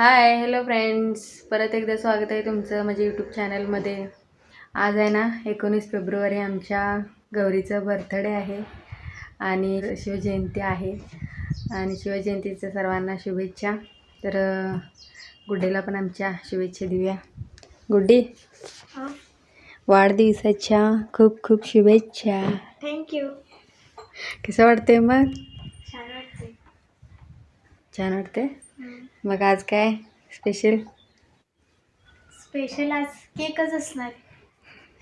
Hi hello friends परत एकदा स्वागत आहे तुमचं माझ्या यूट्यूब चॅनलमध्ये आज आहे ना एकोणीस फेब्रुवारी आमच्या गौरीचं बर्थडे आहे आणि शिवजयंती आहे. आणि शिवजयंतीच्या सर्वांना शुभेच्छा. तर गुड्डेला पण आमच्या शुभेच्छा देऊया. गुड्डी वाढदिवसाच्या खूप खूप शुभेच्छा. थँक्यू कसं वाटते मग? छान वाटते छान वाटते मग आज काय? स्पेशल स्पेशल आज केकच असणार.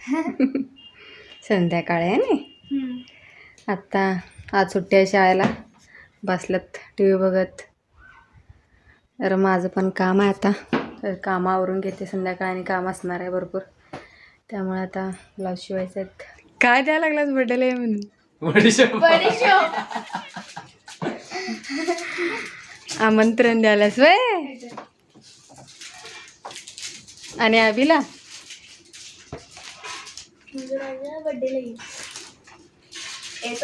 संध्याकाळी आहे ना? आत्ता आज सुट्टी आहे शाळेला. बसल्यात टी व्ही बघत. तर माझं पण काम आहे आता. तर कामावरून घेते संध्याकाळी आणि काम असणार आहे भरपूर. त्यामुळे आता ब्लाऊज शिवायचे आहेत. काय द्यायला लागलास बड्डेला म्हणून? आमंत्रण द्यायलास वय? आणि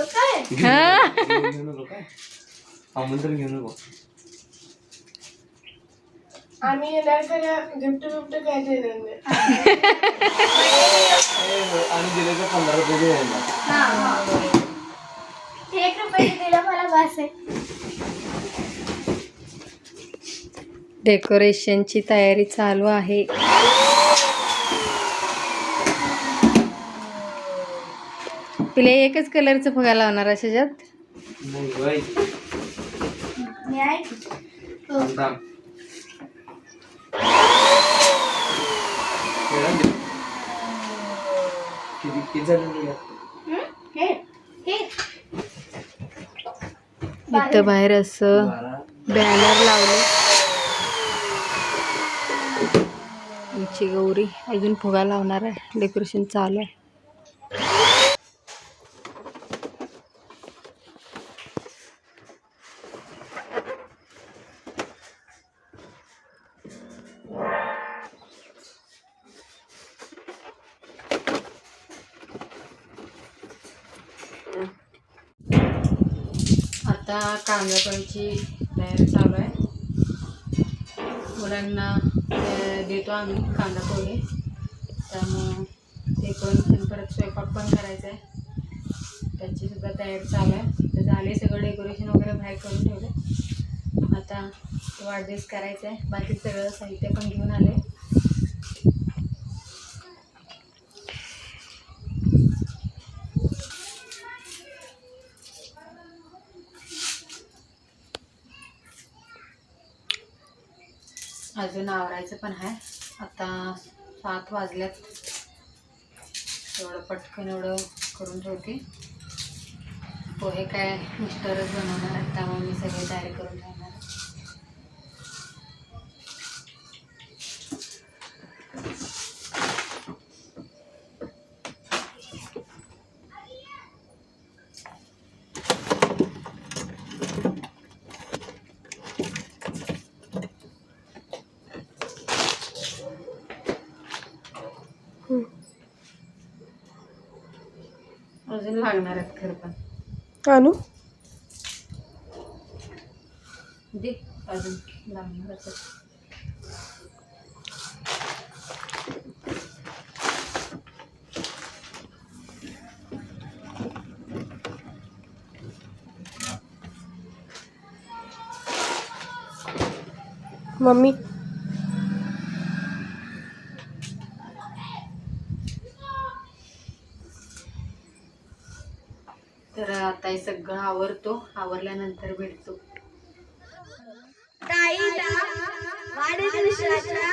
काय आमंत्रण घेऊ नको. आम्ही येणार तर गिफ्ट बिफ्ट काय देणार नाही. आणि दिले तर पंधरा रुपये द्यायला एक रुपये दिला मला बस आहे. डेकोरेशनची तयारी चालू आहे. तिला एकच कलरचं फुगा लावणार अशाच्यात? हे. हे. इथं बाहेर असं बॅनर लावले आजची गौरी अजून फुगा लावणार आहे. डेकोरेशन चालू आहे. आता कांदा पोळीची तयारी चालू आहे. मुलांना देतो आम्ही कांदा पोहे. त्यामुळं ते पण परत स्वयंपाक पण करायचा आहे. त्याची सुद्धा तयारी चालू आहे. तर झाले सगळं डेकोरेशन वगैरे बाहेर करून ठेवलं. आता वाढदिवस करायचा आहे. बाकी सगळं साहित्य पण घेऊन आले. अजून आवरायचं पण आहे. आता सात वाजल्यात. एवढं पटकन एवढं करून ठेवते. पोहे काय मिस्टरच बनवणार आहेत त्यामुळे मी सगळी तयारी करून ठेवते आहे. अजून लागणार आहेत खरं पण. आणू दे अजून आहेत. मम्मी? हे सगळं आवरतो आवरल्यानंतर भेटतो. ताईला वाढदिवसाच्या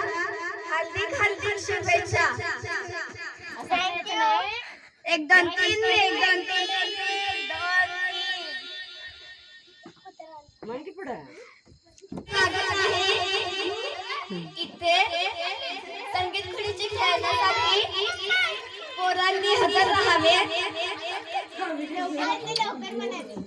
हार्दिक हार्दिक शुभेच्छा. एक दोन तीन एक दोन तीन एक दोन स्वागत आहे इथे संगीत खुर्ची खेळण्यासाठी पोरांनी हजर राहावे. झालं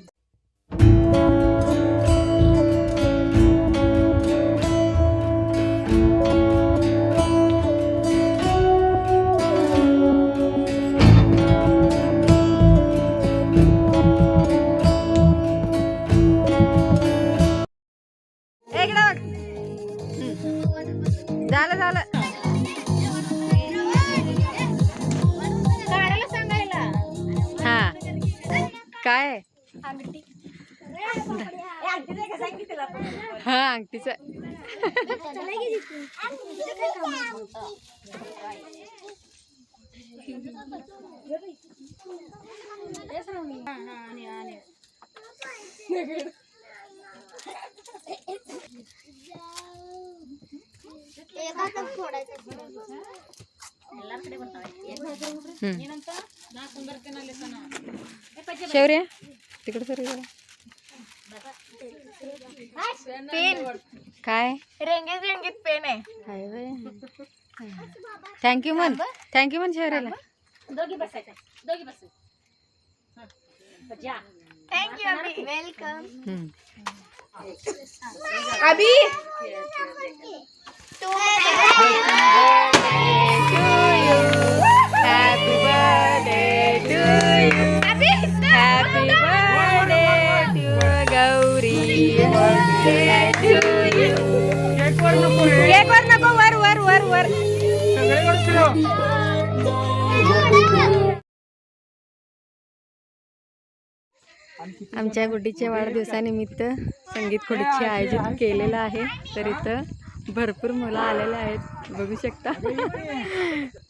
हा अंगठीच शौर्य तिकडे सर पेन. काय? रेंगीत रेंगीत पेन आहे. थँक्यू म्हण थँक्यू म्हण शौर्याला दोघी बसायचं दोघी बसायचं थँक्यू अभि वेलकम. अभि आमच्या गुड्डीच्या वाढदिवसानिमित्त संगीत खोडीचे आयोजन केलेलं आहे. तर इथं भरपूर मुलं आलेले आहेत. बघू शकता.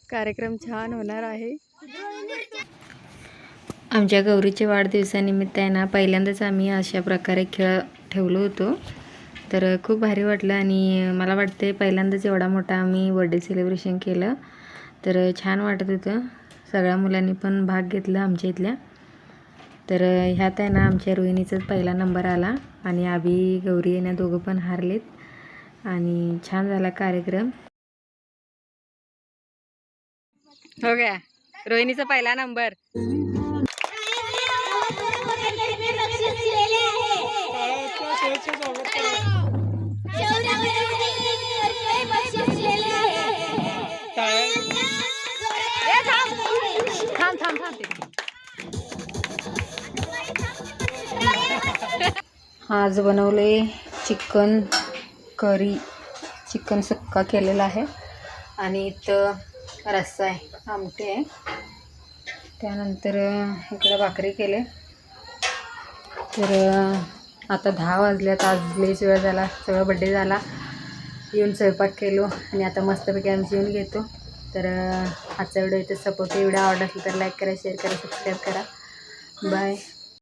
कार्यक्रम छान होणार आहे. आमच्या गौरीच्या वाढदिवसानिमित्त आहे ना पहिल्यांदाच आम्ही अशा प्रकारे खेळ ठेवलो होतो. तर खूप भारी वाटलं आणि मला वाटते पहिल्यांदाच एवढा मोठा आम्ही बर्थडे सेलिब्रेशन केलं तर छान वाटत होतं सगळ्या मुलांनी पण भाग घेतला आमच्या इथल्या तर ह्यात आहे ना आमच्या रोहिणीचाच पहिला नंबर आला आणि आभी गौरी यांना दोघं पण हारलेत आणि छान झाला कार्यक्रम हो गया रोहिणीचा पहिला नंबर आज बनवले चिकन करी चिकन सुक्का केलेला आहे. आणि इथं रस्सा आहे आमटे आहे. त्यानंतर इकडं भाकरी केले. तर आता दहा वाजल्यात आज लेच वेळ झाला सगळं बड्डे झाला. येऊन स्वयंपाक केलो आणि आता मस्तपैकी आम्ही जेवून घेतो. तर आजचा व्हिडिओ इथे सपोर्ट व्हिडिओ आवडला असेल तर लाईक करा शेअर करा सबस्क्राईब करा. बाय